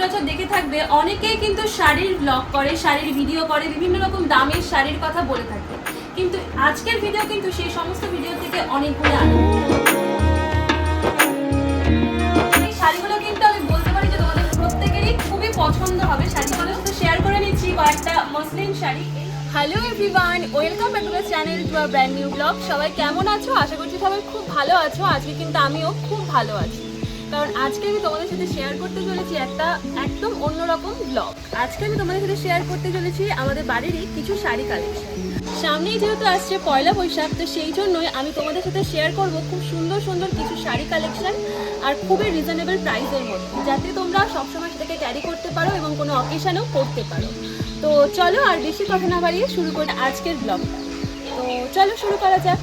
সচরাচর দেখে থাকবে, অনেকেই কিন্তু শাড়ির ব্লগ করে, শাড়ির ভিডিও করে, বিভিন্ন রকম দামের শাড়ির কথা বলে থাকে। কিন্তু আজকের ভিডিও কিন্তু সেই সমস্ত ভিডিও থেকে অনেকগুলো এই শাড়িগুলো কিন্তু আমি বলতে পারি যে তোমাদের প্রত্যেকেরই খুবই পছন্দ হবে শাড়িগুলোর সাথে শেয়ার করে নিচ্ছি কয়েকটা muslin sari. Hello everyone welcome back to channel to brand new blog সবাই কেমন আছো? আশা করছি সবাই খুব ভালো আছো। আজকে কিন্তু আমিও খুব ভালো আছি। কারণ আজকে আমি তোমাদের সাথে শেয়ার করতে চলেছি একটা একদম অন্যরকম ব্লগ আজকে আমি তোমাদের সাথে শেয়ার করতে চলেছি আমাদের বাড়িরই কিছু শাড়ি কালেকশন সামনেই যেহেতু আসছে পয়লা বৈশাখ, তো সেই জন্যই আমি তোমাদের সাথে শেয়ার করব খুব সুন্দর সুন্দর কিছু শাড়ি কালেকশন আর খুবই রিজনেবল প্রাইসের মধ্যে, যাতে তোমরা সবসময় সেটাকে ক্যারি করতে পারো এবং কোনো অকেশনেও করতে পারো। তো চলো আর বেশি কথা না বাড়িয়ে শুরু করে আজকের ব্লগটা তো চলো শুরু করা যাক।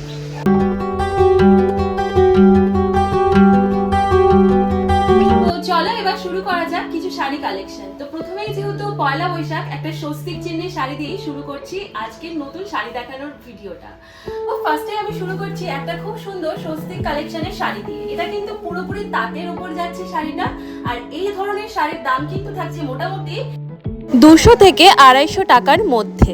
চলো এবার শুরু করা যাক কিছু শাড়ি কালেকশন তো প্রথমেই যেহেতু পয়লা বৈশাখ একটা স্বস্তিক চিহ্নের শাড়ি দিয়েই শুরু করছি আজকের নতুন শাড়ি দেখানোর ভিডিওটা। তো ফার্স্টে আমি শুরু করছি একটা খুব সুন্দর স্বস্তিক কালেকশনের শাড়ি দিয়ে। এটা কিন্তু পুরোপুরি তাঁতের উপর যাচ্ছে শাড়িটা আর এই ধরনের শাড়ির দাম কিন্তু থাকছে মোটামুটি দুশো থেকে আড়াইশো টাকার মধ্যে।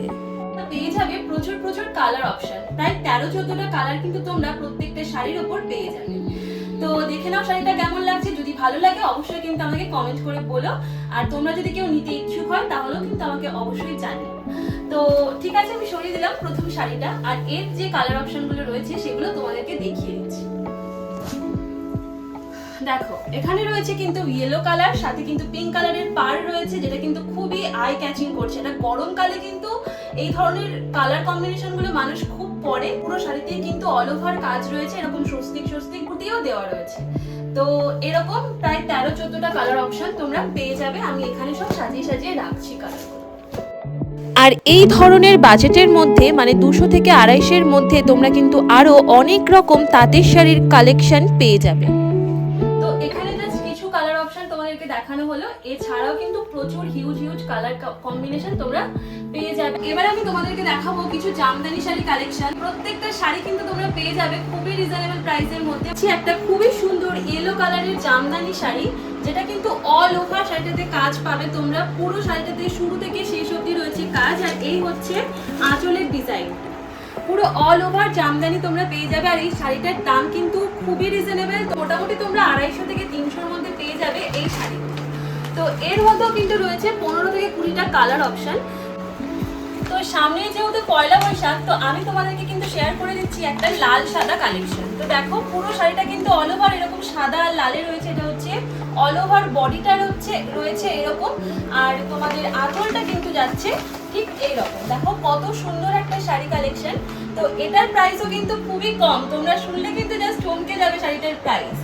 পেয়ে যাবে প্রচুর প্রচুর কালার অপশন প্রায় তেরো চোদ্দটা কালার কিন্তু তোমরা প্রত্যেকটা শাড়ির উপর পেয়ে যাবে। তো দেখে নাও শাড়িটা কেমন লাগছে। যদি ভালো লাগে, অবশ্যই কিন্তু আমাকে কমেন্ট করে বলো। আর তোমরা যদি কেউ নিতে ইচ্ছুক হয়, তাহলেও কিন্তু আমাকে অবশ্যই জানিও। তো ঠিক আছে, আমি সরিয়ে দিলাম প্রথম শাড়িটা। আর এর যে কালার অপশনগুলো রয়েছে, সেগুলো তোমাদেরকে দেখিয়ে দিচ্ছি। দেখো, এখানে রয়েছে কিন্তু ইয়েলো কালার সাথে কিন্তু পিঙ্ক কালারের পার রয়েছে, যেটা কিন্তু খুবই আই ক্যাচিং করছে। এটা গরমকালে কিন্তু এই ধরনের কালার কম্বিনেশনগুলো মানুষ খুব পরে পুরো শাড়িতেই কিন্তু অল ওভার কাজ রয়েছে, এরকম স্বস্তিক স্বস্তিক বুটিও দেওয়া রয়েছে। তো এরকম প্রায় তেরো, চোদ্দটা কালার অপশন তোমরা পেয়ে যাবে, আমি এখানে সব সাজিয়ে সাজিয়ে রাখছি কালারগুলো আর এই ধরনের বাজেটের মধ্যে মানে দুশো থেকে আড়াইশের মধ্যে তোমরা কিন্তু আরও অনেক রকম তাঁতের শাড়ির কালেকশন পেয়ে যাবে। প্রচুর হিউজ হিউজ কালার কম্বিনেশন তোমরা পেয়ে যাবে। এবার আমি তোমাদেরকে দেখাবো কিছু জামদানি শাড়ি কালেকশন প্রত্যেকটা শাড়ি কিন্তু তোমরা পেয়ে যাবে খুবই রিজনেবল প্রাইসের মধ্যে। একটা খুবই সুন্দর ইয়েলো কালারের জামদানি শাড়ি, যেটা কিন্তু অল ওভার শাড়িটাতে কাজ পাবে। তোমরা পুরো শাড়িটাতে শুরু থেকে শেষ অবধি রয়েছে কাজ, আর এই হচ্ছে আঁচলের ডিজাইন পুরো অল ওভার জামদানি তোমরা পেয়ে যাবে, আর এই শাড়িটার দাম কিন্তু খুবই রিজনেবল মোটামুটি তোমরা আড়াইশো থেকে তিনশোর মধ্যে পেয়ে যাবে এই শাড়ি। তো এর মধ্যেও কিন্তু রয়েছে পনেরো থেকে কুড়িটা কালার অপশান তো সামনে যেহেতু পয়লা বৈশাখ, তো আমি তোমাদেরকে কিন্তু শেয়ার করে দিচ্ছি একটা লাল সাদা কালেকশন তো দেখো, পুরো শাড়িটা কিন্তু অল ওভার এরকম সাদা আর লালে রয়েছে। এটা হচ্ছে অল ওভার বডিটার হচ্ছে রয়েছে এরকম। আর তোমাদের আঁচলটা কিন্তু যাচ্ছে ঠিক এইরকম। দেখো, কত সুন্দর একটা শাড়ি কালেকশন তো এটার প্রাইসও কিন্তু খুবই কম। তোমরা শুনলে কিন্তু জাস্ট চমকে যাবে শাড়িটার প্রাইস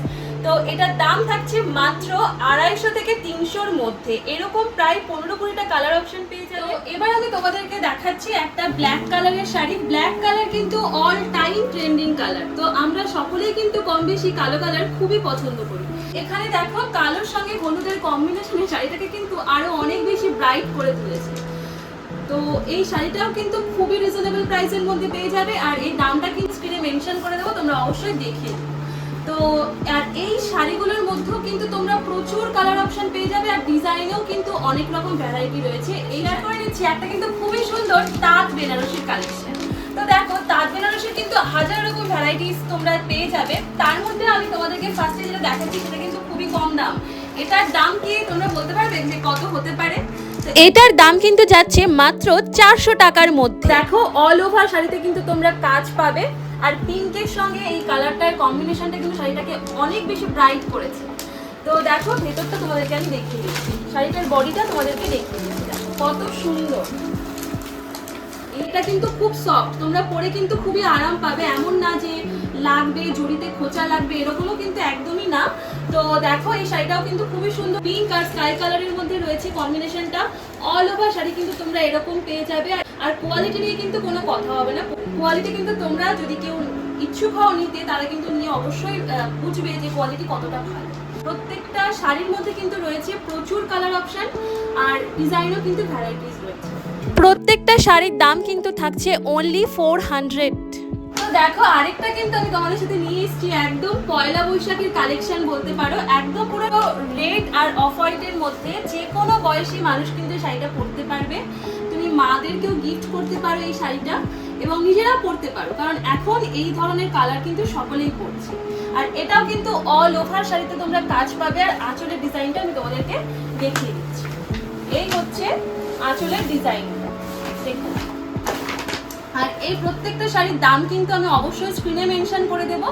তো এটার দাম থাকছে মাত্র আড়াইশো থেকে তিনশোর মধ্যে। এরকম প্রায় পনেরো কুড়িটা কালার অপশন পেয়ে যাবে। এবার আমি তোমাদেরকে দেখাচ্ছি একটা ব্ল্যাক কালারের শাড়ি। ব্ল্যাক কালার কিন্তু অল টাইম ট্রেন্ডিং কালার তো আমরা সকলেই কিন্তু কম বেশি কালো কালার খুবই পছন্দ করি। এখানে দেখো কালোর সঙ্গে হলুদের কম্বিনেশনে শাড়িটাকে কিন্তু আরও অনেক বেশি ব্রাইট করে তুলেছে। তো এই শাড়িটাও কিন্তু খুবই রিজনেবল প্রাইসের মধ্যে পেয়ে যাবে। আর এই দামটা কিন্তু স্ক্রিনে মেনশন করে দেবো, তোমরা অবশ্যই দেখিয়ে। তো আর এই শাড়িগুলোর মধ্যেও কিন্তু তোমরা প্রচুর কালার অপশন পেয়ে যাবে আর ডিজাইনেও কিন্তু অনেক রকম ভ্যারাইটি রয়েছে। এই করে নিচ্ছি একটা কিন্তু খুবই সুন্দর তাঁত বেনারসির কালেকশন তো দেখো তাঁত বেনারসির কিন্তু হাজার রকম ভ্যারাইটিস তোমরা পেয়ে যাবে। তার মধ্যে আমি তোমাদেরকে ফার্স্টে যেটা দেখাচ্ছি সেটা কিন্তু খুবই কম দাম। এটার দাম কি তোমরা বলতে পারবে যে কত হতে পারে? এটার দাম কিন্তু যাচ্ছে মাত্র চারশো টাকার মধ্যে। দেখো অল ওভার শাড়িতে কিন্তু তোমরা কাজ পাবে। আর পিঙ্কের সঙ্গে এই কালারটার কম্বিনেশনটা কিন্তু শাড়িটাকে অনেক বেশি ব্রাইট করেছে। তো দেখো, ভেতরটা তোমাদেরকে আমি দেখিয়ে দিচ্ছি। শাড়িটার বডিটা তোমাদেরকে দেখিয়ে দিচ্ছি। কত সুন্দর। এটা কিন্তু খুব সফট তোমরা পরে কিন্তু খুবই আরাম পাবে। এমন না যে লাগবে, জড়িতে খোঁচা লাগবে, এরকমও কিন্তু একদমই না। তো দেখো, এই শাড়িটাও কিন্তু খুবই সুন্দর। পিঙ্ক আর স্কাই কালারের মধ্যে রয়েছে কম্বিনেশনটা অল ওভার শাড়ি কিন্তু তোমরা এরকম পেয়ে যাবে। আর- কোয়ালিটি নিয়ে কিন্তু কোনো কথা হবে না। কোয়ালিটি কিন্তু তোমরা যদি কেউ ইচ্ছুক হও নিতে, তারা কিন্তু নিয়ে অবশ্যই বুঝবে যে কোয়ালিটি কতটা ভালো। প্রত্যেকটা শাড়ির মধ্যে কিন্তু রয়েছে প্রচুর কালার অপশন আর ডিজাইনও কিন্তু ভ্যারাইটিস রয়েছে। প্রত্যেকটা শাড়ির দাম কিন্তু থাকছে অনলি ফোর হান্ড্রেড দেখো, আরেকটা কিন্তু আমি তোমাদের সাথে নিয়ে এসেছি, একদম পয়লা বৈশাখের কালেকশন বলতে পারো, একদম পুরো রেড আর অফ হোয়াইটের মধ্যে যে কোনো বয়সী মানুষ কিন্তু শাড়িটা পরতে পারবে। তুমি মাদেরকেও গিফট করতে পারো এই শাড়িটা। এবং নিজেরাও পরতে পারো। কারণ এখন এই ধরনের কালার কিন্তু সকলেই পরছে আর এটাও কিন্তু অল ওভার শাড়িতে তোমরা কাজ পাবে। আর আঁচলের ডিজাইনটা আমি তোমাদেরকে দেখিয়ে দিচ্ছি। এই হচ্ছে আঁচলের ডিজাইনটা দেখুন। আর এই প্রত্যেকটা শাড়ির দাম কিন্তু আমি অবশ্যই স্ক্রিনে মেনশন করে দেব।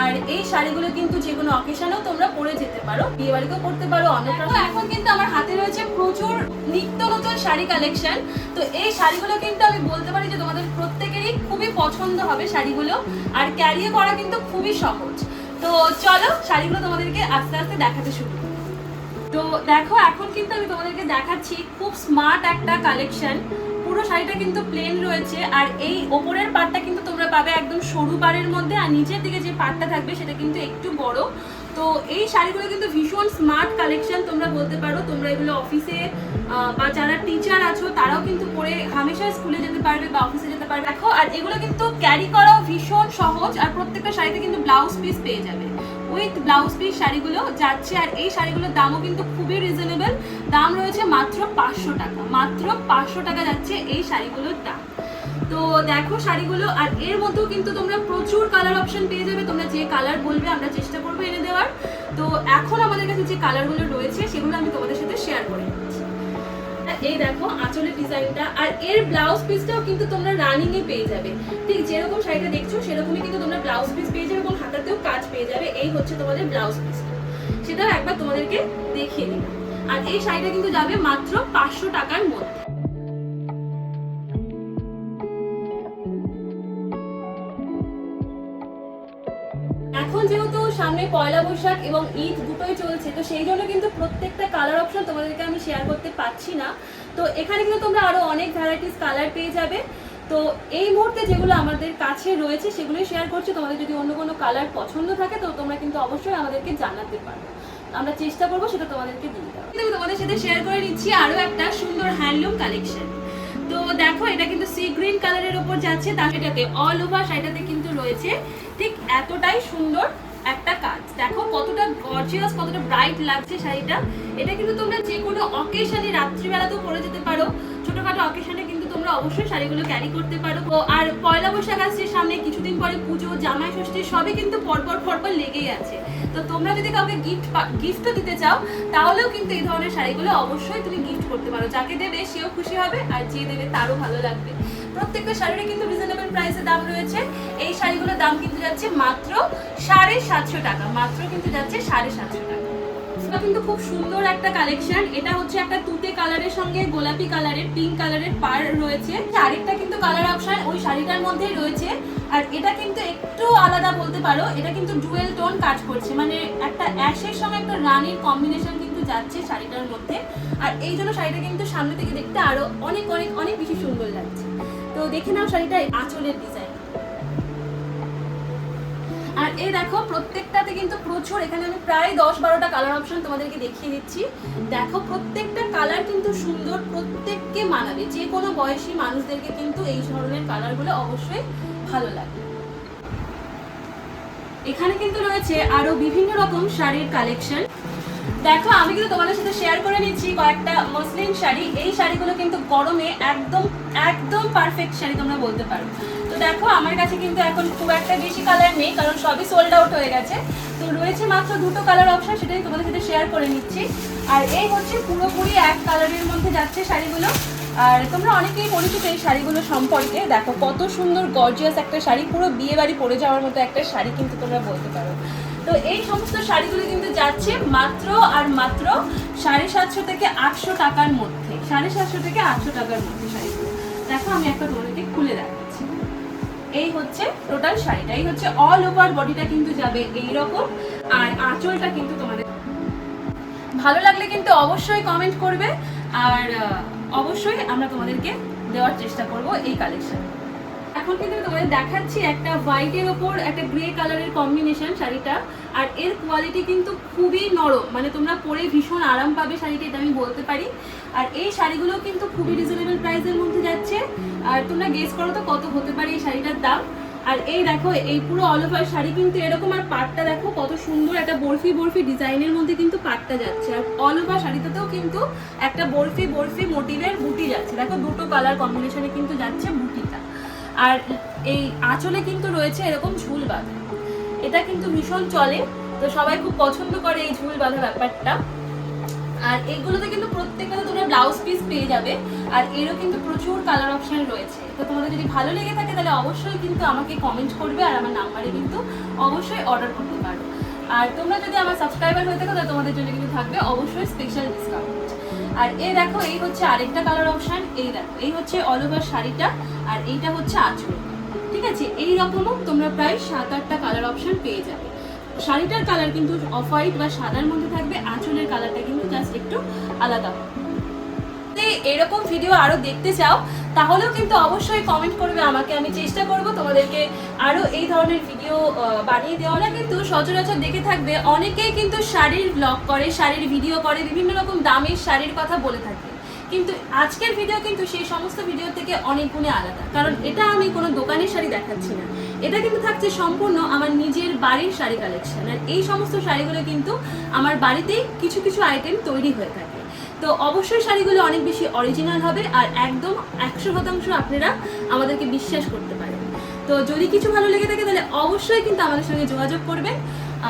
আর এই শাড়িগুলো কিন্তু যে কোনো অকেশনেও তোমরা পরে যেতে পারো। বিয়ে বাড়িতেও পরতে পারো অন্যপ্রাশন এখন কিন্তু আমার হাতে রয়েছে প্রচুর নিত্য নতুন শাড়ি কালেকশন তো এই শাড়িগুলো কিন্তু আমি বলতে পারি যে তোমাদের প্রত্যেকেরই খুবই পছন্দ হবে শাড়িগুলো। আর ক্যারিয়ে করা কিন্তু খুবই সহজ। তো চলো শাড়িগুলো তোমাদেরকে আস্তে আস্তে দেখাতে শুরু তো দেখো, এখন কিন্তু আমি তোমাদেরকে দেখাচ্ছি খুব স্মার্ট একটা কালেকশন পুরো শাড়িটা কিন্তু প্লেন রয়েছে। আর এই ওপরের পাটটা কিন্তু তোমরা পাবে একদম সরু পাড়ের মধ্যে। আর নিচের দিকে যে পাটটা থাকবে সেটা কিন্তু একটু বড়। তো এই শাড়িগুলো কিন্তু ভীষণ স্মার্ট কালেকশন তোমরা বলতে পারো। তোমরা এগুলো অফিসে বা যারা টিচার আছো, তারাও কিন্তু পরে হামেশা স্কুলে যেতে পারবে বা অফিসে যেতে পারবে। দেখো, আর এগুলো কিন্তু ক্যারি করাও ভীষণ সহজ, আর প্রত্যেকটা শাড়িতে কিন্তু ব্লাউজ পিস পেয়ে যাবে। উইথ ব্লাউজ পিস শাড়িগুলো যাচ্ছে, আর এই শাড়িগুলোর দামও কিন্তু খুবই রিজনেবল দাম রয়েছে মাত্র পাঁচশো টাকা। মাত্র পাঁচশো টাকা যাচ্ছে এই শাড়িগুলোর দাম। তো দেখো শাড়িগুলো, আর এর মধ্যেও কিন্তু তোমরা প্রচুর কালার অপশন পেয়ে যাবে। তোমরা যে কালার বলবে, আমরা চেষ্টা করব এনে দেওয়ার। তো এখন আমাদের কাছে যে কালারগুলো রয়েছে, সেগুলো আমি তোমাদের সাথে শেয়ার করে এই দেখো আঁচলের ডিজাইনটা, আর এর ব্লাউজ পিসটাও কিন্তু তোমরা রানিং এ পেয়ে যাবে। ঠিক যেরকম শাড়িটা দেখছ, সেরকমই কিন্তু তোমরা ব্লাউজ পিস পেয়ে যাবে এবং হাতাতেও কাজ পেয়ে যাবে। এই হচ্ছে তোমাদের ব্লাউজ পিস সেটাও একবার তোমাদেরকে দেখিয়ে দিলাম। আর এই শাড়িটা কিন্তু যাবে মাত্র পাঁচশো টাকার মধ্যে। এখন যেহেতু সামনে পয়লা বৈশাখ এবং ঈদ দুটোই চলছে, তো সেই জন্য কিন্তু প্রত্যেকটা কালার অপশন তোমাদেরকে আমি শেয়ার করতে পারছি না। তো এখানে কিন্তু তোমরা আরও অনেক ভ্যারাইটিস কালার পেয়ে যাবে। তো এই মুহূর্তে যেগুলো আমাদের কাছে রয়েছে, সেগুলোই শেয়ার করছি। তোমাদের যদি অন্য কোনো কালার পছন্দ থাকে, তো তোমরা কিন্তু অবশ্যই আমাদেরকে জানাতে পারো। আমরা চেষ্টা করব সেটা তোমাদেরকে দিয়ে কিন্তু তোমাদের সাথে শেয়ার করে নিচ্ছি আরও একটা সুন্দর হ্যান্ডলুম কালেকশন তো দেখো, এটা কিন্তু সি গ্রিন কালারের উপর যাচ্ছে, তার এটাতে অল ওভার শাড়িটাতে কিন্তু রয়েছে, ঠিক এতটাই সুন্দর একটা কাজ। দেখো কতটা গর্জিয়াস কতটা ব্রাইট লাগছে শাড়িটা। এটা কিন্তু তোমরা যে কোনো অকেশনে রাত্রিবেলাতেও পরে যেতে পারো। ছোটখাটো অকেশনে কিন্তু তোমরা অবশ্যই শাড়িগুলো ক্যারি করতে পারো। আর পয়লা বৈশাখ আসছে সামনে, কিছুদিন পরে পুজো, জামাই ষষ্ঠী, সবই কিন্তু পরপর পরপর লেগেই আছে। তো তোমরা যদি কাউকে গিফট গিফটও দিতে চাও, তাহলেও কিন্তু এই ধরনের শাড়িগুলো অবশ্যই তুমি গিফট করতে পারো। যাকে দেবে, সেও খুশি হবে, আর যে দেবে, তারও ভালো লাগবে। প্রত্যেকটা শাড়িরই কিন্তু রিজনেবল প্রাইসে দাম রয়েছে। এই শাড়িগুলোর দাম কিন্তু যাচ্ছে মাত্র সাড়ে সাতশো টাকা। মাত্র কিন্তু যাচ্ছে সাড়ে সাতশো টাকা। এটা কিন্তু খুব সুন্দর একটা কালেকশন এটা হচ্ছে একটা তুতে কালারের সঙ্গে গোলাপি কালারের পিঙ্ক কালারের পার রয়েছে। আরেকটা কিন্তু কালার অপশন ওই শাড়িটার মধ্যেই রয়েছে। আর এটা কিন্তু একটু আলাদা বলতে পারো, এটা কিন্তু ডুয়েল টোন কাজ করছে। মানে একটা অ্যাশের সঙ্গে একটা রানির কম্বিনেশন কিন্তু যাচ্ছে শাড়িটার মধ্যে। আর এই জন্য শাড়িটা কিন্তু সামনে থেকে দেখতে আরও অনেক অনেক অনেক বেশি সুন্দর লাগছে। তো দেখে নাও শাড়িটা আঁচলের ডিজাইন আর এই দেখো, প্রত্যেকটাতে কিন্তু প্রচুর, এখানে আমি প্রায় দশ বারোটা কালার অপশন তোমাদেরকে দেখিয়ে দিচ্ছি। দেখো, প্রত্যেকটা কালার কিন্তু সুন্দর, প্রত্যেককে মানাবে। যে কোনো বয়সী মানুষদেরকে কিন্তু এই ধরনের কালারগুলো অবশ্যই ভালো লাগে। এখানে কিন্তু রয়েছে আরও বিভিন্ন রকম শাড়ির কালেকশন দেখো, আমি কিন্তু তোমাদের সাথে শেয়ার করে নিচ্ছি কয়েকটা মসলিন শাড়ি। এই শাড়িগুলো কিন্তু গরমে একদম একদম পারফেক্ট শাড়ি তোমরা বলতে পারো। তো দেখো, আমার কাছে কিন্তু এখন খুব একটা বেশি কালার নেই, কারণ সবই সোল্ড আউট হয়ে গেছে। তো রয়েছে মাত্র দুটো কালার অপশন সেটাই তোমাদের সাথে শেয়ার করে নিচ্ছি। আর এই হচ্ছে পুরোপুরি এক কালারের মধ্যে যাচ্ছে শাড়িগুলো। আর তোমরা অনেকেই পরিচিত এই শাড়িগুলো সম্পর্কে। দেখো, কত সুন্দর গর্জিয়াস একটা শাড়ি। পুরো বিয়ে বাড়ি পরে যাওয়ার মতো একটা শাড়ি কিন্তু তোমরা বলতে পারো। তো এই সমস্ত শাড়িগুলো কিন্তু যাচ্ছে মাত্র আর মাত্র সাড়ে সাতশো থেকে আটশো টাকার মধ্যে। সাড়ে সাতশো থেকে আটশো টাকার মধ্যে শাড়িগুলো। দেখো, আমি একটা তোমাদেরকে খুলে দেখাচ্ছি। এই হচ্ছে টোটাল শাড়িটা। এই হচ্ছে অল ওভার বডিটা কিন্তু যাবে এই রকম আর আঁচলটা কিন্তু তোমাদের ভালো লাগলে কিন্তু অবশ্যই কমেন্ট করবে। আর অবশ্যই আমরা তোমাদেরকে দেওয়ার চেষ্টা করব এই কালেকশন এখন কিন্তু তোমাদের দেখাচ্ছি একটা হোয়াইটের ওপর একটা গ্রে কালারের কম্বিনেশন শাড়িটা। আর এর কোয়ালিটি কিন্তু খুবই নরম। মানে তোমরা পরে ভীষণ আরাম পাবে শাড়িটা, এটা আমি বলতে পারি। আর এই শাড়িগুলো কিন্তু খুবই রিজনেবল প্রাইসের মধ্যে যাচ্ছে। আর তোমরা গেস করো তো কত হতে পারে এই শাড়িটার দাম। আর এই দেখো, এই পুরো অল ওভার শাড়ি কিন্তু এরকম, আর পাটটা দেখো কত সুন্দর একটা বরফি বরফি ডিজাইনের মধ্যে কিন্তু পাটটা যাচ্ছে। আর অল ওভার শাড়িটাতেও কিন্তু একটা বরফি বরফি মোটিভের বুটি যাচ্ছে। দেখো, দুটো কালার কম্বিনেশনে কিন্তু যাচ্ছে বুটিটা। আর এই আঁচলে কিন্তু রয়েছে এরকম ঝুল বাঁধা। এটা কিন্তু ভীষণ চলে। তো সবাই খুব পছন্দ করে এই ঝুল বাঁধা ব্যাপারটা। আর এগুলোতে কিন্তু প্রত্যেকটা তোমরা ব্লাউজ পিস পেয়ে যাবে। আর এরও কিন্তু প্রচুর কালার অপশন রয়েছে। তো তোমাদের যদি ভালো লেগে থাকে তাহলে অবশ্যই কিন্তু আমাকে কমেন্ট করবে আর আমার নাম্বারে কিন্তু অবশ্যই অর্ডার করতে পারো। আর তোমরা যদি আমার সাবস্ক্রাইবার হয়ে থাকো তাহলে তোমাদের জন্য কিন্তু থাকবে অবশ্যই স্পেশাল ডিসকাউন্ট আর এই দেখো, এই হচ্ছে আরেকটা কালার অপশান এই দেখো, এই হচ্ছে অল ওভার শাড়িটা, আর এইটা হচ্ছে আঁচল। ঠিক আছে? এই রকমও তোমরা প্রায় সাত আটটা কালার অপশন পেয়ে যাবে। শাড়িটার কালার কিন্তু অফ হোয়াইট বা সাদার মধ্যে থাকবে, আঁচলের কালারটা কিন্তু জাস্ট একটু আলাদা। এরকম ভিডিও আরও দেখতে চাও, তাহলেও কিন্তু অবশ্যই কমেন্ট করবে, আমাকে আমি চেষ্টা করব তোমাদেরকে আরও এই ধরনের ভিডিও বানিয়ে দেওয়া না কিন্তু সচরাচর দেখে থাকবে, অনেকেই কিন্তু শাড়ির ব্লগ করে, শাড়ির ভিডিও করে, বিভিন্ন রকম দামের শাড়ির কথা বলে থাকে। কিন্তু আজকের ভিডিও কিন্তু সেই সমস্ত ভিডিও থেকে অনেক গুণে আলাদা। কারণ এটা আমি কোনো দোকানের শাড়ি দেখাচ্ছি না। এটা কিন্তু থাকছে সম্পূর্ণ আমার নিজের বাড়ির শাড়ি কালেকশন আর এই সমস্ত শাড়িগুলো কিন্তু আমার বাড়িতেই কিছু কিছু আইটেম তৈরি হয়ে থাকে। তো অবশ্যই শাড়িগুলো অনেক বেশি অরিজিনাল হবে আর একদম একশো শতাংশ আপনারা আমাদেরকে বিশ্বাস করতে পারেন। তো যদি কিছু ভালো লেগে থাকে তাহলে অবশ্যই কিন্তু আমাদের সঙ্গে যোগাযোগ করবেন।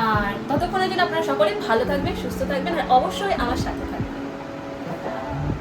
আর ততক্ষণের জন্য আপনারা সকলে ভালো থাকবেন, সুস্থ থাকবেন আর অবশ্যই আমার সাথে থাকবেন।